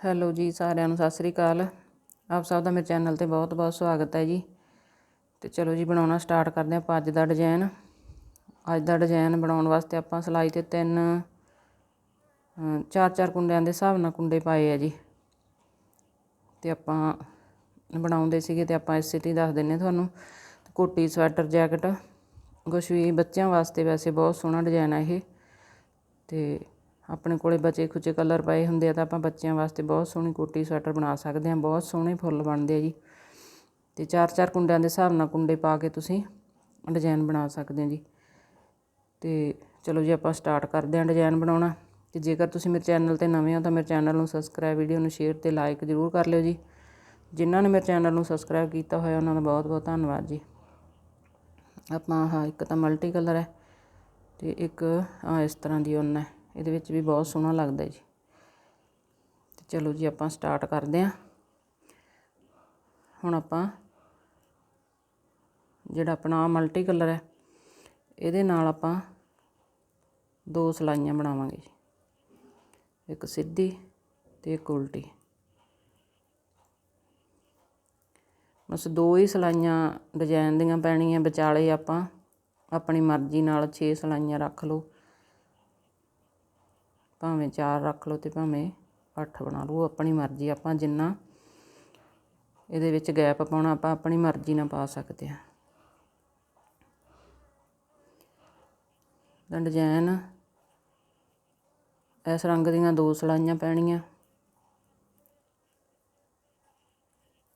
Hello ਜੀ, ਸਾਰਿਆਂ ਨੂੰ ਸਤਿ ਸ੍ਰੀ ਅਕਾਲ। ਆਪ ਸਭ ਦਾ ਮੇਰੇ ਚੈਨਲ ਤੇ ਬਹੁਤ-ਬਹੁਤ ਸਵਾਗਤ ਹੈ ਜੀ। ਤੇ ਚਲੋ ਜੀ, ਬਣਾਉਣਾ ਸਟਾਰਟ ਕਰਦੇ ਆਪਾਂ ਅੱਜ ਦਾ ਡਿਜ਼ਾਈਨ ਅੱਜ ਦਾ ਡਿਜ਼ਾਈਨ ਬਣਾਉਣ ਵਾਸਤੇ ਆਪਾਂ ਸਲਾਈ ਤੇ ਤਿੰਨ ਚਾਰ ਚਾਰ ਕੁੰਡਿਆਂ ਦੇ ਹਿਸਾਬ ਨਾਲ ਕੁੰਡੇ ਪਾਏ ਆ ਜੀ। ਤੇ ਆਪਾਂ ਬਣਾਉਂਦੇ ਸੀਗੇ ਤੇ ਆਪਾਂ ਇਸੇ ਤੇ ਦੱਸ ਦਿੰਨੇ ਤੁਹਾਨੂੰ। ਕੋਟੀ, ਸਵੈਟਰ, ਜੈਕਟ, ਕੁਛ ਵੀ ਬੱਚਿਆਂ ਵਾਸਤੇ ਵੈਸੇ ਬਹੁਤ ਸੋਹਣਾ ਡਿਜ਼ਾਈਨ ਹੈ ਇਹ। ਤੇ ਆਪਣੇ ਕੋਲੇ ਬਚੇ ਖੁਚੇ ਕਲਰ ਪਏ ਹੁੰਦੇ ਆ ਤਾਂ ਆਪਾਂ ਬੱਚਿਆਂ ਵਾਸਤੇ ਬਹੁਤ ਸੋਹਣੀ ਕੋਟੀ ਸਵੈਟਰ ਬਣਾ ਸਕਦੇ ਹਾਂ, ਬਹੁਤ ਸੋਹਣੇ ਫੁੱਲ ਬਣਦੇ ਆ ਜੀ। ਤੇ ਚਾਰ ਚਾਰ ਕੁੰਡਿਆਂ ਦੇ ਹਿਸਾਬ ਨਾਲ ਕੁੰਡੇ ਪਾ ਕੇ ਤੁਸੀਂ ਡਿਜ਼ਾਈਨ ਬਣਾ ਸਕਦੇ ਹੋ ਜੀ। ਤੇ ਚਲੋ ਜੀ ਆਪਾਂ ਸਟਾਰਟ ਕਰਦੇ ਹਾਂ ਡਿਜ਼ਾਈਨ ਬਣਾਉਣਾ। ਤੇ ਜੇਕਰ ਤੁਸੀਂ ਮੇਰੇ ਚੈਨਲ ਤੇ ਨਵੇਂ ਹੋ ਤਾਂ ਮੇਰੇ ਚੈਨਲ ਨੂੰ ਸਬਸਕ੍ਰਾਈਬ, ਵੀਡੀਓ ਨੂੰ ਸ਼ੇਅਰ ਤੇ ਲਾਈਕ ਜ਼ਰੂਰ ਕਰ ਲਿਓ ਜੀ। ਜਿਨ੍ਹਾਂ ਨੇ ਮੇਰੇ ਚੈਨਲ ਨੂੰ ਸਬਸਕ੍ਰਾਈਬ ਕੀਤਾ ਹੋਇਆ ਉਹਨਾਂ ਦਾ ਬਹੁਤ ਬਹੁਤ ਧੰਨਵਾਦ ਜੀ। ਆਪਾਂ ਆਹ ਇੱਕ ਤਾਂ ਮਲਟੀ ਕਲਰ ਹੈ ਤੇ ਇੱਕ ਆ ਇਸ ਤਰ੍ਹਾਂ ਦੀ ਉਹਨਾਂ ਹੈ। ਇਹਦੇ ਵਿੱਚ ਵੀ ਬਹੁਤ ਸੋਹਣਾ ਲੱਗਦਾ ਜੀ। ਤੇ ਚਲੋ ਜੀ, ਆਪਾਂ ਸਟਾਰਟ ਕਰਦੇ ਹਾਂ। ਹੁਣ ਆਪਾਂ ਜਿਹੜਾ ਆਪਣਾ ਮਲਟੀ ਕਲਰ ਹੈ, ਇਹਦੇ ਨਾਲ ਆਪਾਂ ਦੋ ਸਲਾਈਆਂ ਬਣਾਵਾਂਗੇ ਜੀ। ਇੱਕ ਸਿੱਧੀ ਤੇ ਇੱਕ ਉਲਟੀ। ਬਸ ਦੋ ਹੀ ਸਲਾਈਆਂ ਡਿਜ਼ਾਈਨ ਦੀਆਂ ਪੈਣੀਆਂ, ਵਿਚਾਲੇ ਆਪਾਂ ਆਪਣੀ ਮਰਜ਼ੀ ਨਾਲ 6 ਸਲਾਈਆਂ ਰੱਖ ਲਓ। ਭਾਵੇਂ 4 ਰੱਖ ਲਓ ਤੇ ਭਾਵੇਂ 8 ਬਣਾ ਲਓ ਆਪਣੀ ਮਰਜ਼ੀ ਆਪਾਂ ਜਿੰਨਾ ਇਹਦੇ ਵਿੱਚ ਗੈਪ ਪਾਉਣਾ, ਆਪਾਂ ਆਪਣੀ ਮਰਜ਼ੀ ਨਾਲ ਪਾ ਸਕਦੇ ਹਾਂ। ਤਾਂ ਡਿਜ਼ਾਈਨ ਇਸ ਰੰਗ ਦੀਆਂ ਦੋ ਸਲਾਈਆਂ ਪੈਣੀਆਂ।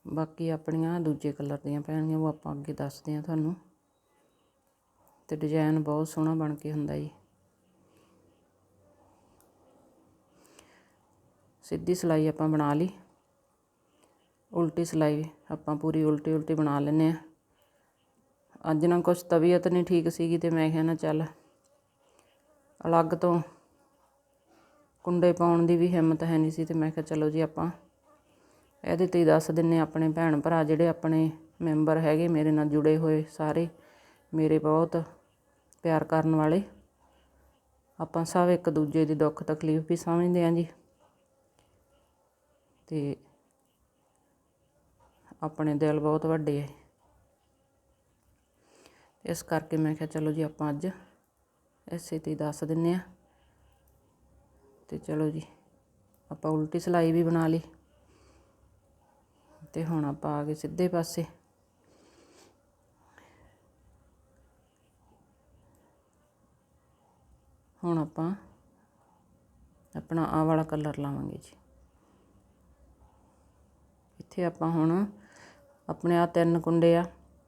ਬਾਕੀ ਆਪਣੀਆਂ ਦੂਜੇ ਕਲਰ ਦੀਆਂ ਪੈਣਗੀਆਂ ਉਹ ਆਪਾਂ ਅੱਗੇ ਦੱਸਦੇ ਹਾਂ ਤੁਹਾਨੂੰ। ਤੇ ਡਿਜ਼ਾਈਨ ਬਹੁਤ ਸੋਹਣਾ ਬਣ ਕੇ ਹੁੰਦਾ ਜੀ। ਸਿੱਧੀ ਸਿਲਾਈ ਆਪਾਂ ਬਣਾ ਲਈ। ਉਲਟੀ ਸਲਾਈ ਆਪਾਂ ਪੂਰੀ ਉਲਟੀ ਉਲਟੀ ਬਣਾ ਲੈਨੇ ਆ ਅੱਜ ਨਾ ਕੁਛ ਤਬੀਅਤ ਨਹੀਂ ਠੀਕ ਸੀਗੀ ਤੇ ਮੈਂ ਕਿਹਾ ਨਾ ਚੱਲ ਅਲੱਗ ਤੋਂ ਕੁੰਡੇ ਪਾਉਣ ਦੀ ਵੀ ਹਿੰਮਤ ਹੈ ਨਹੀਂ ਸੀ ਤੇ ਮੈਂ ਕਿਹਾ ਚਲੋ ਜੀ ਆਪਾਂ ਇਹਦੇ ਤੇ ਹੀ ਦੱਸ ਦਿੰਨੇ ਆਪਣੇ ਭੈਣ ਭਰਾ ਜਿਹੜੇ ਆਪਣੇ ਮੈਂਬਰ ਹੈਗੇ ਮੇਰੇ ਨਾਲ ਜੁੜੇ ਹੋਏ ਸਾਰੇ, ਮੇਰੇ ਬਹੁਤ ਪਿਆਰ ਕਰਨ ਵਾਲੇ। ਆਪਾਂ ਸਭ ਇੱਕ ਦੂਜੇ ਦੀ ਦੁੱਖ ਤਕਲੀਫ ਵੀ ਸਮਝਦੇ ਆਂ ਜੀ। ਅਤੇ ਆਪਣੇ ਦਿਲ ਬਹੁਤ ਵੱਡੇ ਹੈ ਇਸ ਕਰਕੇ ਮੈਂ ਕਿਹਾ ਚਲੋ ਜੀ ਆਪਾਂ ਅੱਜ ਇਸੇ ਤੇ ਦੱਸ ਦਿੰਨੇ ਆ। ਤੇ ਚਲੋ ਜੀ, ਆਪਾਂ ਉਲਟੀ ਸਲਾਈ ਵੀ ਬਣਾ ਲਈ। ਤੇ ਹੁਣ ਆਪਾਂ ਆ ਗਏ ਸਿੱਧੇ ਪਾਸੇ। ਹੁਣ ਆਪਾਂ ਆਪਣਾ ਆ ਵਾਲਾ ਕਲਰ ਲਾਵਾਂਗੇ ਜੀ। ਇੱਥੇ ਆਪਾਂ ਹੁਣ ਆਪਣੇ ਆ ਤਿੰਨ ਕੁੰਡੇ ਆ,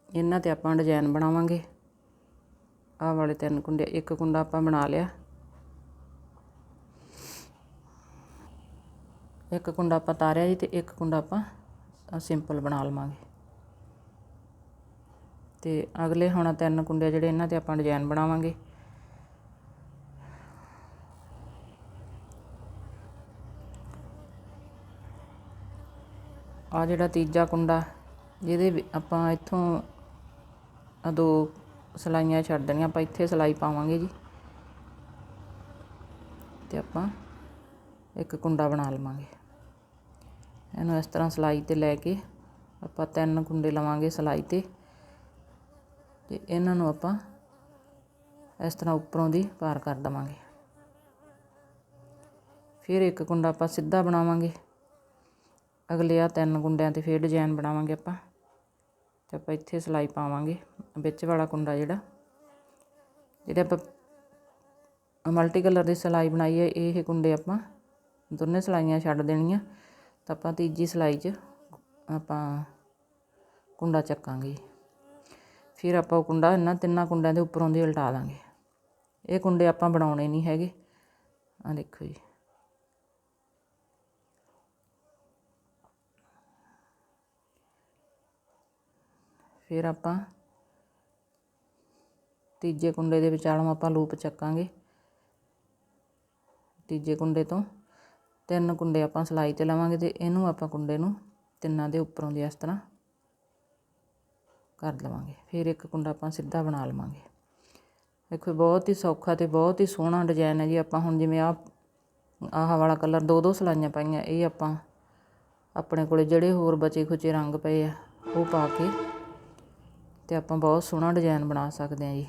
ਇਹਨਾਂ ਤੇ ਆਪਾਂ ਡਿਜ਼ਾਈਨ ਬਣਾਵਾਂਗੇ। ਆਹ ਵਾਲੇ ਤਿੰਨ ਕੁੰਡੇ, ਇੱਕ ਕੁੰਡਾ ਆਪਾਂ ਬਣਾ ਲਿਆ। ਇੱਕ ਕੁੰਡਾ ਆਪਾਂ ਤਾਰਿਆ ਜੀ ਤੇ ਇੱਕ ਕੁੰਡਾ ਆਪਾਂ ਸਿੰਪਲ ਬਣਾ ਲਵਾਂਗੇ। ਤੇ ਅਗਲੇ ਹੁਣ ਤਿੰਨ ਕੁੰਡੇ ਜਿਹੜੇ ਇਹਨਾਂ ਤੇ ਆਪਾਂ ਡਿਜ਼ਾਈਨ ਬਣਾਵਾਂਗੇ। ਆ ਜਿਹੜਾ ਤੀਜਾ ਕੁੰਡਾ, ਜਿਹਦੇ ਆਪਾਂ ਇੱਥੋਂ ਆ ਦੋ ਸਲਾਈਆਂ ਛੱਡ ਦੇਣੀਆਂ, ਆਪਾਂ ਇੱਥੇ ਸਲਾਈ ਪਾਵਾਂਗੇ ਜੀ। ਤੇ ਆਪਾਂ ਇੱਕ ਕੁੰਡਾ ਬਣਾ ਲਵਾਂਗੇ। ਇਹਨੂੰ ਇਸ ਤਰ੍ਹਾਂ ਸਲਾਈ ਤੇ ਲੈ ਕੇ ਆਪਾਂ ਤਿੰਨ ਕੁੰਡੇ ਲਵਾਂਗੇ ਸਲਾਈ ਤੇ। ਤੇ ਇਹਨਾਂ ਨੂੰ ਆਪਾਂ ਇਸ ਤਰ੍ਹਾਂ ਉੱਪਰੋਂ ਦੀ ਪਾਰ ਕਰ ਦਵਾਂਗੇ। ਫਿਰ ਇੱਕ ਕੁੰਡਾ ਆਪਾਂ ਸਿੱਧਾ ਬਣਾਵਾਂਗੇ। ਅਗਲੇ ਆ ਤਿੰਨ ਗੁੰਡਿਆਂ ਤੇ ਫੇਰ ਡਿਜ਼ਾਈਨ ਬਣਾਵਾਂਗੇ ਆਪਾਂ ਤੇ ਆਪਾਂ ਇੱਥੇ ਸਲਾਈ ਪਾਵਾਂਗੇ, ਵਿੱਚ ਵਾਲਾ ਕੁੰਡਾ ਜਿਹੜਾ, ਜਿਹੜੇ ਆਪਾਂ ਮਲਟੀ ਕਲਰ ਦੀ ਸਲਾਈ ਬਣਾਈ ਹੈ, ਇਹ ਕੁੰਡੇ ਆਪਾਂ ਦੋਨੇ ਸਲਾਈਆਂ ਛੱਡ ਦੇਣੀਆਂ, ਤਾਂ ਆਪਾਂ ਤੀਜੀ ਸਲਾਈ 'ਚ ਆਪਾਂ ਕੁੰਡਾ ਚੱਕਾਂਗੇ। ਫਿਰ ਆਪਾਂ ਉਹ ਕੁੰਡਾ ਇਹਨਾਂ ਤਿੰਨਾਂ ਕੁੰਡਿਆਂ ਦੇ ਉੱਪਰੋਂ ਦੀ ਉਲਟਾ ਦਾਂਗੇ। ਇਹ ਕੁੰਡੇ ਆਪਾਂ ਬਣਾਉਣੇ ਨਹੀਂ ਹੈਗੇ। ਆ ਦੇਖੋ ਜੀ। ਫਿਰ ਆਪਾਂ ਤੀਜੇ ਕੁੰਡੇ ਦੇ ਵਿਚਾਲੋਂ ਆਪਾਂ ਲੂਪ ਚੱਕਾਂਗੇ। ਤੀਜੇ ਕੁੰਡੇ ਤੋਂ ਤਿੰਨ ਕੁੰਡੇ ਆਪਾਂ ਸਲਾਈ ਤੇ ਲਵਾਂਗੇ ਤੇ ਇਹਨੂੰ ਆਪਾਂ ਕੁੰਡੇ ਨੂੰ ਤਿੰਨਾਂ ਦੇ ਉੱਪਰੋਂ ਦੀ ਇਸ ਤਰ੍ਹਾਂ ਕਰ ਲਵਾਂਗੇ। ਫਿਰ ਇੱਕ ਕੁੰਡਾ ਆਪਾਂ ਸਿੱਧਾ ਬਣਾ ਲਵਾਂਗੇ। ਦੇਖੋ ਬਹੁਤ ਹੀ ਸੌਖਾ ਤੇ ਬਹੁਤ ਹੀ ਸੋਹਣਾ ਡਿਜ਼ਾਈਨ ਹੈ ਜੀ। ਆਪਾਂ ਹੁਣ ਜਿਵੇਂ ਆ ਆਹ ਵਾਲਾ ਕਲਰ ਦੋ ਦੋ ਸਲਾਈਆਂ ਪਾਈਆਂ, ਇਹ ਆਪਾਂ ਆਪਣੇ ਕੋਲੇ ਜਿਹੜੇ ਹੋਰ ਬਚੇ ਖੁਚੇ ਰੰਗ ਪਏ ਆ, ਉਹ ਪਾ ਕੇ ਤੇ ਆਪਾਂ ਬਹੁਤ ਸੋਹਣਾ ਡਿਜ਼ਾਈਨ ਬਣਾ ਸਕਦੇ ਹਾਂ ਜੀ।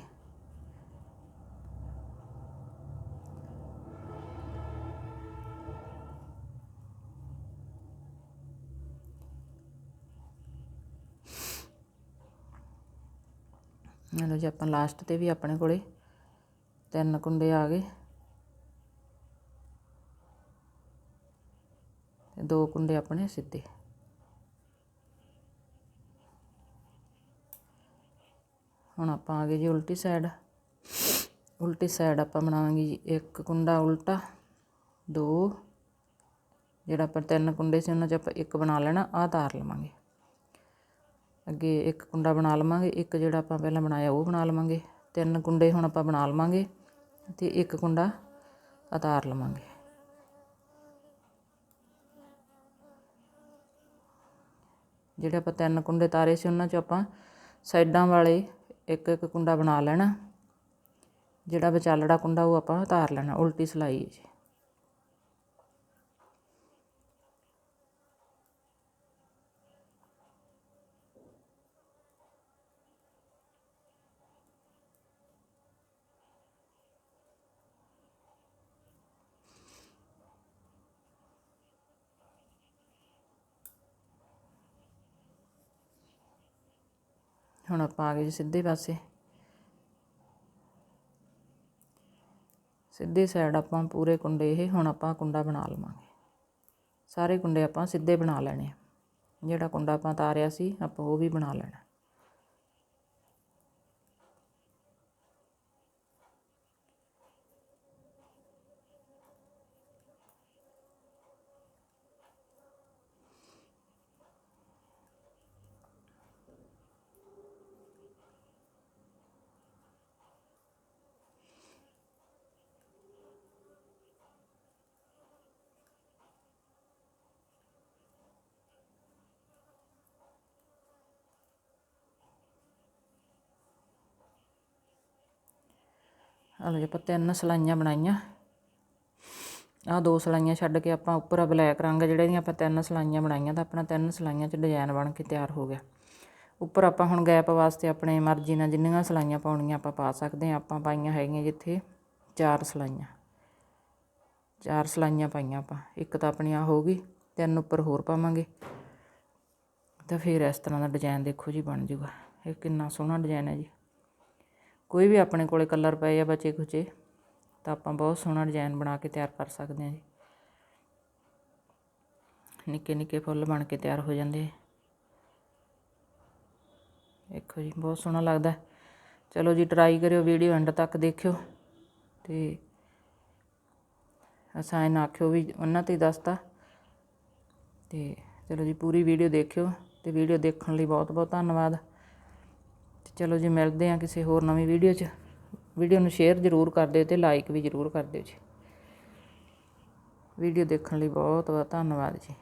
ਲਓ ਜੀ, ਆਪਾਂ ਲਾਸਟ ਤੇ ਵੀ ਆਪਣੇ ਕੋਲੇ ਤਿੰਨ ਕੁੰਡੇ ਆ ਗਏ। ਤੇ ਦੋ ਕੁੰਡੇ ਆਪਣੇ ਸਿੱਧੇ। ਹੁਣ ਆਪਾਂ ਆ ਗਏ ਜੀ ਉਲਟੀ ਸਾਈਡ ਉਲਟੀ ਸਾਈਡ ਆਪਾਂ ਬਣਾਵਾਂਗੇ ਜੀ ਇੱਕ ਕੁੰਡਾ ਉਲਟਾ, ਦੋ, ਜਿਹੜਾ ਆਪਾਂ ਤਿੰਨ ਕੁੰਡੇ ਸੀ ਉਹਨਾਂ 'ਚ ਆਪਾਂ ਇੱਕ ਬਣਾ ਲੈਣਾ, ਆਹ ਤਾਰ ਲਵਾਂਗੇ। ਅੱਗੇ ਇੱਕ ਕੁੰਡਾ ਬਣਾ ਲਵਾਂਗੇ, ਇੱਕ ਜਿਹੜਾ ਆਪਾਂ ਪਹਿਲਾਂ ਬਣਾਇਆ ਉਹ ਬਣਾ ਲਵਾਂਗੇ। ਤਿੰਨ ਕੁੰਡੇ ਹੁਣ ਆਪਾਂ ਬਣਾ ਲਵਾਂਗੇ ਤੇ ਇੱਕ ਕੁੰਡਾ ਉਤਾਰ ਲਵਾਂਗੇ। ਜਿਹੜੇ ਆਪਾਂ ਤਿੰਨ ਕੁੰਡੇ ਤਾਰੇ ਸੀ ਉਹਨਾਂ 'ਚੋਂ ਆਪਾਂ ਸਾਈਡਾਂ ਵਾਲੇ ਇੱਕ ਇੱਕ ਕੁੰਡਾ ਬਣਾ ਲੈਣਾ। ਜਿਹੜਾ ਵਿਚਾਲੜਾ ਕੁੰਡਾ ਉਹ ਆਪਾਂ ਉਤਾਰ ਲੈਣਾ, ਉਲਟੀ ਸਿਲਾਈ ਹੈ ਜੀ। ਹੁਣ ਆਪਾਂ ਆ ਗਏ ਜੀ ਸਿੱਧੇ ਪਾਸੇ। ਸਿੱਧੇ ਸਾਈਡ ਆਪਾਂ ਪੂਰੇ ਕੁੰਡੇ ਇਹ, ਹੁਣ ਆਪਾਂ ਕੁੰਡਾ ਬਣਾ ਲਵਾਂਗੇ। ਸਾਰੇ ਕੁੰਡੇ ਆਪਾਂ ਸਿੱਧੇ ਬਣਾ ਲੈਣੇ ਜਿਹੜਾ ਕੁੰਡਾ ਆਪਾਂ ਤਾਰਿਆ ਸੀ, ਆਪਾਂ ਉਹ ਵੀ ਬਣਾ ਲੈਣਾ। ਆਹ ਲਓ ਜੀ, ਆਪਾਂ ਤਿੰਨ ਸਲਾਈਆਂ ਬਣਾਈਆਂ। ਆਹ ਦੋ ਸਲਾਈਆਂ ਛੱਡ ਕੇ ਆਪਾਂ ਉੱਪਰ ਆ ਬਲੈਕ ਰੰਗ, ਜਿਹੜੇ ਦੀਆਂ ਆਪਾਂ ਤਿੰਨ ਸਲਾਈਆਂ ਬਣਾਈਆਂ ਤਾਂ ਆਪਣਾ ਤਿੰਨ ਸਲਾਈਆਂ 'ਚ ਡਿਜ਼ਾਈਨ ਬਣ ਕੇ ਤਿਆਰ ਹੋ ਗਿਆ। ਉੱਪਰ ਆਪਾਂ ਹੁਣ ਗੈਪ ਵਾਸਤੇ ਆਪਣੇ ਮਰਜ਼ੀ ਨਾਲ ਜਿੰਨੀਆਂ ਸਲਾਈਆਂ ਪਾਉਣੀਆਂ ਆਪਾਂ ਪਾ ਸਕਦੇ ਹਾਂ। ਆਪਾਂ ਪਾਈਆਂ ਹੈਗੀਆਂ ਜਿੱਥੇ ਚਾਰ ਸਲਾਈਆਂ। ਚਾਰ ਸਲਾਈਆਂ ਪਾਈਆਂ ਆਪਾਂ। ਇੱਕ ਤਾਂ ਆਪਣੀ ਆ ਹੋ ਗਈ, ਤਿੰਨ ਉੱਪਰ ਹੋਰ ਪਾਵਾਂਗੇ। ਤਾਂ ਫਿਰ ਇਸ ਤਰ੍ਹਾਂ ਦਾ ਡਿਜ਼ਾਈਨ ਦੇਖੋ ਜੀ ਬਣ ਜੂਗਾ ਇਹ ਕਿੰਨਾ ਸੋਹਣਾ ਡਿਜ਼ਾਈਨ ਹੈ ਜੀ। ਕੋਈ ਵੀ ਆਪਣੇ ਕੋਲੇ ਕਲਰ ਪਏ ਆ ਬਚੇ ਖੁਚੇ, ਤਾਂ ਆਪਾਂ ਬਹੁਤ ਸੋਹਣਾ ਡਿਜ਼ਾਈਨ ਬਣਾ ਕੇ ਤਿਆਰ ਕਰ ਸਕਦੇ ਹਾਂ ਜੀ। ਨਿੱਕੇ ਨਿੱਕੇ ਫੁੱਲ ਬਣ ਕੇ ਤਿਆਰ ਹੋ ਜਾਂਦੇ ਦੇਖੋ ਜੀ, ਬਹੁਤ ਸੋਹਣਾ ਲੱਗਦਾ। ਚਲੋ ਜੀ ਟਰਾਈ ਕਰਿਓ ਵੀਡੀਓ ਐਂਡ ਤੱਕ ਦੇਖਿਓ ਤੇ ਅਸਾਂ ਇਹਨਾਂ ਆਖਿਓ ਵੀ ਉਹਨਾਂ ਤੇ ਹੀ ਦੱਸਤਾ। ਤੇ ਚਲੋ ਜੀ, ਪੂਰੀ ਵੀਡੀਓ ਦੇਖਿਓ ਤੇ ਵੀਡੀਓ ਦੇਖਣ ਲਈ ਬਹੁਤ ਬਹੁਤ ਧੰਨਵਾਦ। ਚਲੋ ਜੀ ਮਿਲਦੇ ਹਾਂ ਕਿਸੇ ਹੋਰ ਨਵੀਂ ਵੀਡੀਓ 'ਚ। ਵੀਡੀਓ ਨੂੰ ਸ਼ੇਅਰ ਜ਼ਰੂਰ ਕਰ ਦਿਓ ਤੇ ਲਾਈਕ ਵੀ ਜ਼ਰੂਰ ਕਰ ਦਿਓ ਜੀ। ਵੀਡੀਓ ਦੇਖਣ ਲਈ ਬਹੁਤ ਬਹੁਤ ਧੰਨਵਾਦ ਜੀ।